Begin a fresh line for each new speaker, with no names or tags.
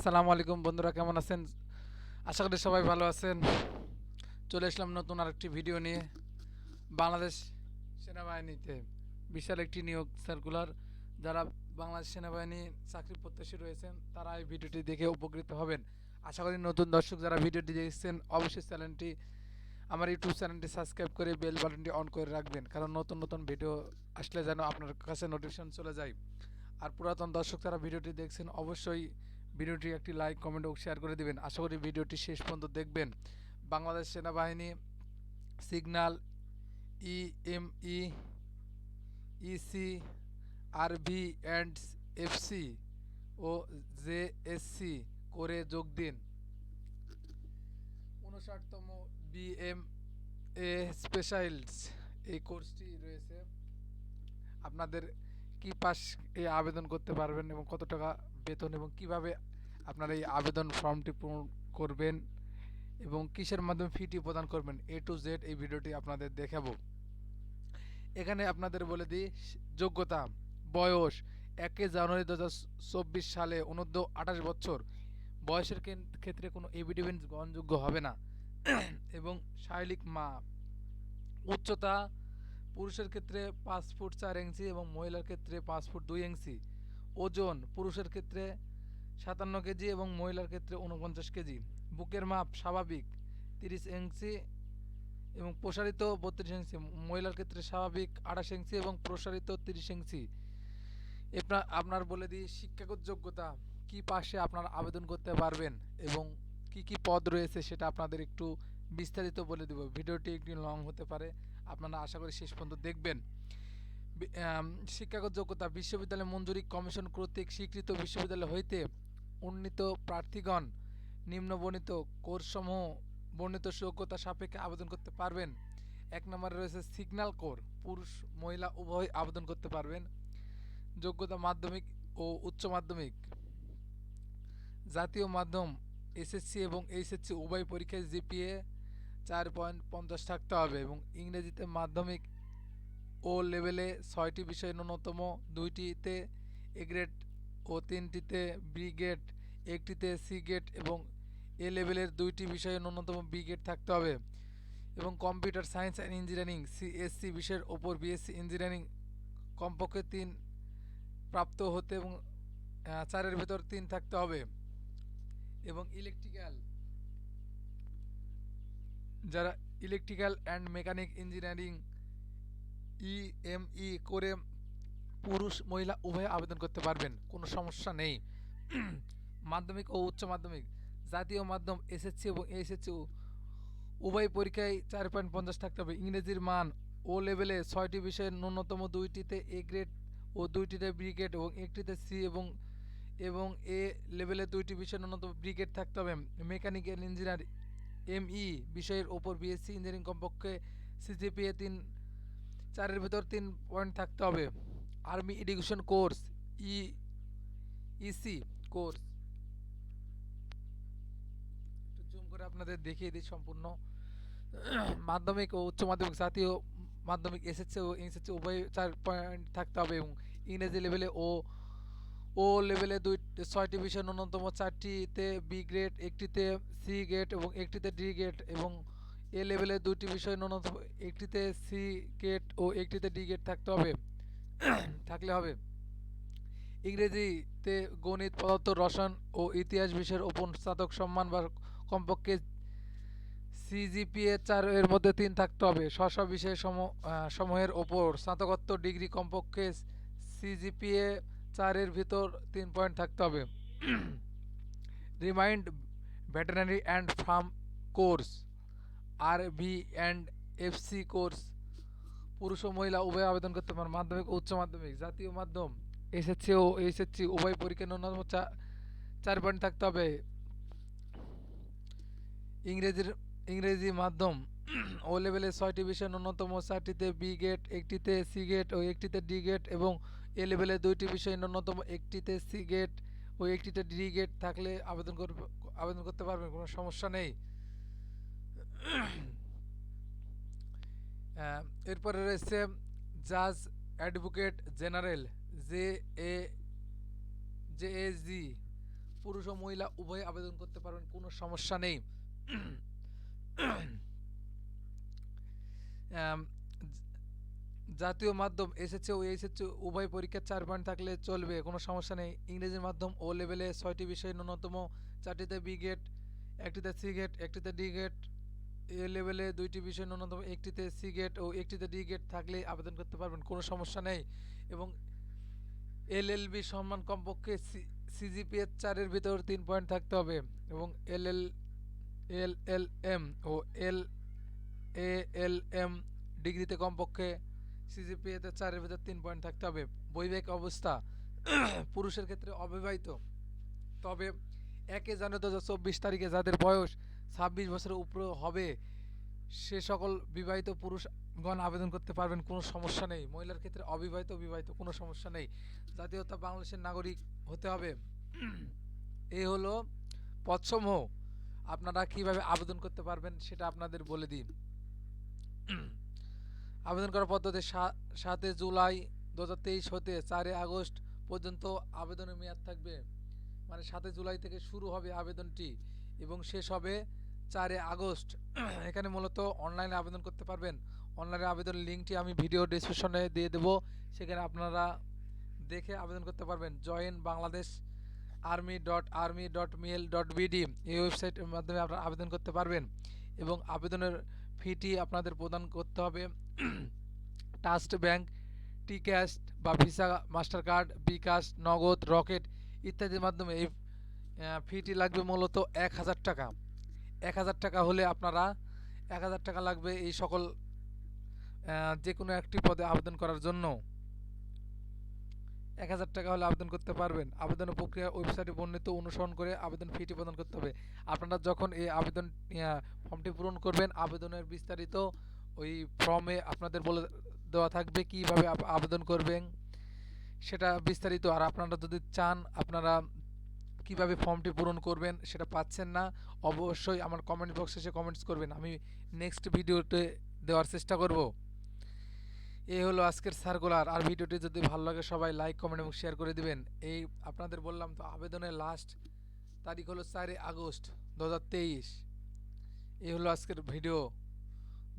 আসসালামু আলাইকুম বন্ধুরা, কেমন আছেন? আশা করি সবাই ভালো আছেন। চলে আসলাম নতুন আরেকটি ভিডিও নিয়ে। বাংলাদেশ সেনাবাহিনীতে বিশাল একটি নিয়োগ সার্কুলার যারা বাংলাদেশ সেনাবাহিনী চাকরি প্রত্যাশী রয়েছেন, তারা এই ভিডিওটি দেখে উপকৃত হবেন। আশা করি নতুন দর্শক যারা ভিডিওটি দেখছেন, অবশ্যই চ্যানেলটি, আমার ইউটিউব চ্যানেলটি সাবস্ক্রাইব করে বেল বাটনটি অন করে রাখবেন, কারণ নতুন নতুন ভিডিও আসলে যেন আপনার কাছে নোটিফিকেশন চলে যায়। আর পুরাতন দর্শক যারা ভিডিওটি দেখছেন, অবশ্যই ভিডিওটি একটি লাইক, কমেন্ট ও শেয়ার করে দিবেন। আশা করি ভিডিওটি শেষ পর্যন্ত দেখবেন। বাংলাদেশ সেনাবাহিনী signal E M E EC RV and FC O JSC করে যোগ দিন। উনষাটতম বিএম এ স্পেশালস এই কোর্সটি রয়েছে। আপনাদের কি পাস এ আবেদন করতে পারবেন এবং কত টাকা বেতন এবং কীভাবে আপনারা এই আবেদন ফর্মটি পূরণ করবেন এবং কিসের মাধ্যমে ফিটি প্রদান করবেন এ টু জেড এই ভিডিওটি আপনাদের দেখাবো। এখানে আপনাদের বলে দিই, যোগ্যতা, বয়স, একে জানুয়ারি দু সালে অনূর্ধ্ব আঠাশ বছর। বয়সের ক্ষেত্রে কোনো এভিডেন্স গ্রহণযোগ্য হবে না। এবং শারীরিক মা উচ্চতা পুরুষের ক্ষেত্রে পাঁচ ফুট চার ইঞ্চি এবং মহিলার ক্ষেত্রে পাঁচ ফুট দুই ইঞ্চি। ওজন পুরুষের ক্ষেত্রে সাতান্ন কেজি এবং মহিলার ক্ষেত্রে উনপঞ্চাশ কেজি। বুকের মাপ স্বাভাবিক তিরিশ ইঞ্চি এবং প্রসারিত বত্রিশ ইঞ্চি। মহিলার ক্ষেত্রে স্বাভাবিক আঠাশ ইঞ্চি এবং প্রসারিত তিরিশ ইঞ্চি। আপনার আপনার বলে দিই, শিক্ষাগত যোগ্যতা, কি পাশে আপনার আবেদন করতে পারবেন এবং কি কি পদ রয়েছে সেটা আপনাদের একটু বিস্তারিত বলে দেব। ভিডিওটি একটু লং হতে পারে। আপনারা আশা করি শেষ পর্যন্ত দেখবেন। শিক্ষাগত যোগ্যতা বিশ্ববিদ্যালয় মঞ্জুরি কমিশন কর্তৃক স্বীকৃত বিশ্ববিদ্যালয় হইতে উন্নীত প্রার্থীগণ নিম্নবর্ণিত কোর্সসমূহ বর্ণিত যোগ্যতা সাপেক্ষে আবেদন করতে পারবেন। এক নম্বরে রয়েছে সিগন্যাল কোর, পুরুষ, মহিলা, উভয় আবেদন করতে পারবেন। যোগ্যতা মাধ্যমিক ও উচ্চ মাধ্যমিক। জাতীয় মাধ্যম, এসএসসি এবং এইচএসসি উভয় পরীক্ষায় জিপিএ চার পয়েন্ট পঞ্চাশ থাকতে হবে এবং ইংরেজিতে মাধ্যমিক ও লেভেলে ছয়টি বিষয় ন্যূনতম দুইটিতে এ গ্রেড ও তিনটিতে বি গ্রেড, একটিতে সি গ্রেড এবং এ লেভেলের দুইটি বিষয়ে ন্যূনতম বি গ্রেড থাকতে হবে। এবং computer science and engineering CSC বিষয়ের ওপর বিএসসি ইঞ্জিনিয়ারিং কমপক্ষে তিন প্রাপ্ত হতে এবং চারের ভেতর তিন থাকতে হবে। এবং ইলেকট্রিক্যাল যারা electrical and mechanic engineering EME করে পুরুষ, মহিলা উভয়ে আবেদন করতে পারবেন, কোনো সমস্যা নেই। মাধ্যমিক ও উচ্চ মাধ্যমিক, জাতীয় মাধ্যম এসএসসি এবং এসএসসি উভয় পরীক্ষায় চার পয়েন্ট পঞ্চাশ থাকতে হবে। ইংরেজির মান ও লেভেলে ছয়টি বিষয়ের ন্যূনতম দুইটিতে এ গ্রেড ও দুইটিতে বি গ্রেড এবং একটিতে সি এবং এবং এ লেভেলে দুইটি বিষয়ের ন্যূনতম বি গ্রেড থাকতে হবে। মেকানিক্যাল ইঞ্জিনিয়ার এমই বিষয়ের ওপর বিএসসি ইঞ্জিনিয়ারিং কমপক্ষে সিজিপিএ তিন, চারের ভেতর তিন পয়েন্ট থাকতে হবে। Army education course E EC course zoom করে আপনাদের দেখিয়ে দিই সম্পূর্ণ। মাধ্যমিক ও উচ্চ মাধ্যমিক জাতীয় মাধ্যমিক এসএসসি ও এসএসসি উভয় চার পয়েন্ট থাকতে হবে এবং ইংরেজি লেভেলে ও ও লেভেলে দুই ছয়টি বিষয় ন্যূনতম চারটিতে বি গ্রেড একটিতে সি গ্রেড এবং একটিতে ডি গ্রেড এবং এ লেভেলে দুইটি বিষয় ন্যূনতম একটিতে সি গ্রেড ও একটিতে ডি গ্রেড থাকতে হবে। থাকলে হবে। ইংরেজিতে গণিত, পদার্থ, রসায়ন ও ইতিহাস বিষয়ের ওপর স্নাতক সম্মান বা কমপক্ষে সিজিপিএ চার এর মধ্যে তিন থাকতে হবে। স্ব বিষয় সম সমূহের ওপর স্নাতকোত্তর ডিগ্রি কমপক্ষে সিজিপিএ চারের ভিতর তিন পয়েন্ট থাকতে হবে। Remind veterinary and farm course R V and FC course, পুরুষ ও মহিলা উভয় আবেদন করতে পারেন। মাধ্যমিক উচ্চ মাধ্যমিক, জাতীয় মাধ্যম এসএসসি ও এইচএসসি উভয় পরীক্ষা ন্যূনতম চার পয়েন্ট থাকতে হবে। ইংরেজির, ইংরেজি মাধ্যম ও লেভেলে ছয়টি বিষয় ন্যূনতম চারটিতে বি গেট একটিতে সি গেট ও একটিতে ডি গেট এবং এ লেভেলে দুইটি বিষয় ন্যূনতম একটিতে সি গেট ও একটিতে ডি গেট থাকলে আবেদন করবে, আবেদন করতে পারবেন, কোনো সমস্যা নেই। এরপরে রয়েছে জাজ advocate general, J A J A G, পুরুষ ও মহিলা উভয় আবেদন করতে পারবেন, কোনো সমস্যা নেই। জাতীয় মাধ্যম, এসএসসি ও এইচএসসি উভয় পরীক্ষার চার পয়েন্ট থাকলে চলবে, কোনো সমস্যা নেই। ইংরেজির মাধ্যম ও লেভেলে ছয়টি বিষয়ে ন্যূনতম চারটিতে বি গেট একটিতে সি গেট একটিতে ডি গেট এ লেভেলে দুইটি বিষয় ন্যূনতম একটিতে সি গেট ও একটিতে ডি গেট থাকলে আবেদন করতে পারবেন, কোনো সমস্যা নেই। এবং এলএলবি সম্মান কমপক্ষে সি সিজিপিএ চারের ভিতর তিন পয়েন্ট থাকতে হবে এবং এল এল এল এল এম ও এল এ এল এম ডিগ্রিতে কমপক্ষে সিজিপিএতে চারের ভিতর তিন পয়েন্ট থাকতে হবে। বৈবাহিক অবস্থা পুরুষের ক্ষেত্রে অবিবাহিত। তবে একে জানুয়ারি দু হাজার চব্বিশ তারিখে যাদের বয়স ছাব্বিশ বছরের উপরে হবে, সে সকল বিবাহিত পুরুষগণ আবেদন করতে পারবেন, কোনো সমস্যা নেই। মহিলার ক্ষেত্রে অবিবাহিত, বিবাহিত, কোনো সমস্যা নেই। জাতীয়তা বাংলাদেশের নাগরিক হতে হবে। এই হলো পদসমূহ। আপনারা কীভাবে আবেদন করতে পারবেন সেটা আপনাদের বলে দিই। আবেদন করার পদ্ধতি সা- সাতই জুলাই দু হাজার তেইশ হতে চারই আগস্ট পর্যন্ত আবেদনের মেয়াদ থাকবে। মানে সাতই জুলাই থেকে শুরু হবে আবেদনটি এবং শেষ হবে চারে আগস্ট। এখানে মূলত অনলাইনে আবেদন করতে পারবেন। অনলাইনে আবেদন লিঙ্কটি আমি ভিডিও ডিসক্রিপশনে দিয়ে দেবো। সেখানে আপনারা দেখে আবেদন করতে পারবেন। Join Bangladesh army dot army dot mil dot BD এই ওয়েবসাইটের মাধ্যমে আপনারা আবেদন করতে পারবেন এবং আবেদনের ফিটি আপনাদের প্রদান করতে হবে। ট্রাস্ট ব্যাংক টি ক্যাশ বা Visa Master card bKash Nagad Rocket ইত্যাদির মাধ্যমে এই ফিটি লাগবে মূলত এক হাজার টাকা। এক হাজার টাকা হলে আপনারা এক হাজার টাকা লাগবে এই সকল যে কোনো একটি পদে আবেদন করার জন্য। এক হাজার টাকা হলে আবেদন করতে পারবেন। আবেদনের প্রক্রিয়া ওয়েবসাইটে বর্ণিত অনুসরণ করে আবেদন ফিটি প্রদান করতে হবে। আপনারা যখন এই আবেদন ফর্মটি পূরণ করবেন, আবেদনের বিস্তারিত ওই ফর্মে আপনাদের বলে দেওয়া থাকবে কীভাবে আবেদন করবেন, সেটা বিস্তারিত। আর আপনারা যদি চান, আপনারা কীভাবে ফর্মটি পূরণ করবেন সেটা পাচ্ছেন না, অবশ্যই আমার কমেন্ট বক্সে এসে কমেন্টস করবেন। আমি নেক্সট ভিডিওতে দেওয়ার চেষ্টা করব। এই হলো আজকের সার্কুলার আর ভিডিওটি যদি ভালো লাগে, সবাই লাইক কমেন্ট এবং শেয়ার করে দিবেন। এই আপনাদের বললাম তো, আবেদনের লাস্ট তারিখ হলো চারই আগস্ট, দু হাজার তেইশ। এই হলো আজকের ভিডিও